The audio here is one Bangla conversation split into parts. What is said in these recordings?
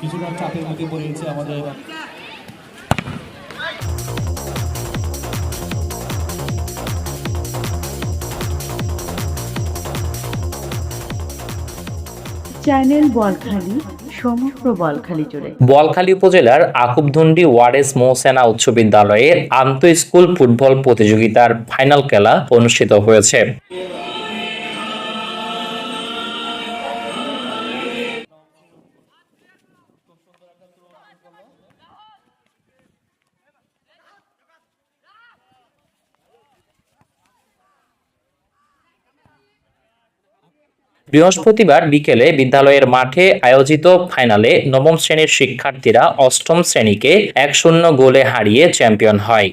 কিছুটা চাপের মধ্যে পড়েছে আমাদের চ্যানেল বলখালি সমগ্র বলখালি জুড়ে। বোয়ালখালী উপজেলার আকুবধুন্ডি ওয়ারেস মৌসেনা উচ্চ বিদ্যালয়ের আন্ত স্কুল ফুটবল প্রতিযোগিতার ফাইনাল খেলা অনুষ্ঠিত হয়েছে। বৃহস্পতিবার বিকেলে বিদ্যালয়ের মাঠে আয়োজিত ফাইনালে নবম শ্রেণির শিক্ষার্থীরা অষ্টম শ্রেণীকে এক শূন্য গোলে হারিয়ে চ্যাম্পিয়ন হয়।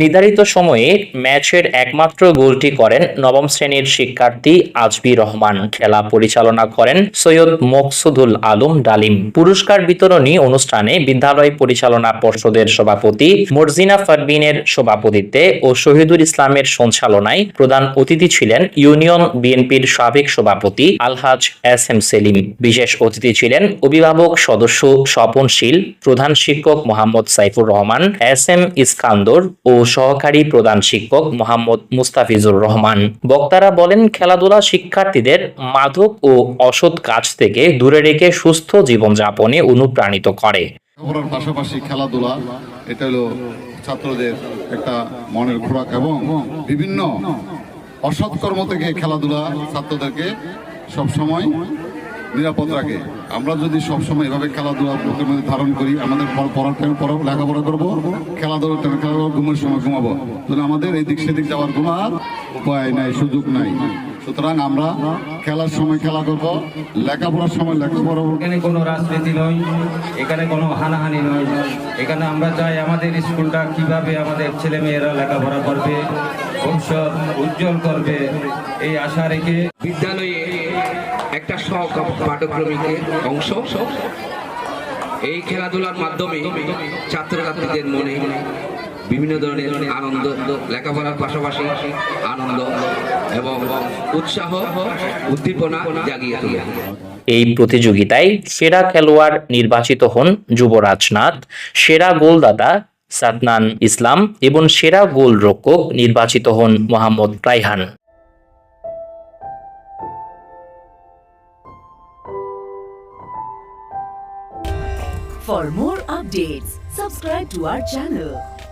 নির্ধারিত সময়ে ম্যাচের একমাত্র গোলটি করেন নবম শ্রেণির শিক্ষার্থী আজবি রহমান। খেলা পরিচালনা করেন সৈয়দ মকসুদুল আলম ডালিম। পুরস্কার বিতরণী অনুষ্ঠানে বিদ্যালয় পরিচালনা পর্ষদের সভাপতি মর্জিনা ফারবিনের সভাপতিত্বে ও শহীদুল ইসলামের সঞ্চালনায় প্রধান অতিথি ছিলেন ইউনিয়ন বিএনপির সাবেক সভাপতি আলহাজ এস এম সেলিম। বিশেষ অতিথি ছিলেন অভিভাবক সদস্য স্বপনশীল, প্রধান শিক্ষক মোহাম্মদ সাইফুর রহমান, এস এম ইস্কান্দর ও সহকারী প্রধান শিক্ষক মোহাম্মদ মুস্তাফিজুর রহমান। বক্তারা বলেন, খেলাধুলা শিক্ষার্থীদের মাদক ও অসৎ কাজ থেকে দূরে রেখে সুস্থ জীবনযাপনে অনুপ্রাণিত করে। পাশাপাশি খেলাধুলা, এটা হলো ছাত্রদের একটা মনের খোরাক এবং বিভিন্ন অসৎ কর্ম থেকে খেলাধুলা ছাত্রদেরকে নিরাপদ রাখে। আমরা যদি সবসময় এভাবে খেলাধুলা বুকের মধ্যে ধারণ করি, আমাদের পড়- পড়ার টাইম পড়াবো লেখাপড়া করব, খেলাধুলার টাইম খেলাধুলা ঘুমের সময় ঘুমাবো। তাহলে আমাদের এই দিক সেদিক যাওয়ার কোনো আর উপায় নাই, সুযোগ নাই। সুতরাং আমরা খেলার সময় খেলা করব লেখাপড়ার সময় লেখাপড়া এখানে কোনো রাজনীতি নয় এখানে কোনো হানাহানি নয়। এখানে আমরা চাই আমাদের স্কুলটা কীভাবে আমাদের ছেলে মেয়েরা লেখাপড়া করবে ভবিষ্যৎ উজ্জ্বল করবে এই আশা রেখে বিদ্যালয়ে একটা শখ পাঠক্রমিকের অংশ। এই খেলাধুলার মাধ্যমে ছাত্রছাত্রীদের মনে বিভিন্ন ধরনের আনন্দ লেখাপড়ার পাশাপাশি আনন্দ এবং উৎসাহ উদ্দীপনা জাগিয়ে তোলে। এই প্রতিযোগিতায় সেরা খেলোয়াড় নির্বাচিত হন যুবরাজ নাথ সেরা গোলদাতা সাদনান ইসলাম এবং সেরা গোলরক্ষক নির্বাচিত হন Mohammad Raihan For more updates, subscribe to our channel,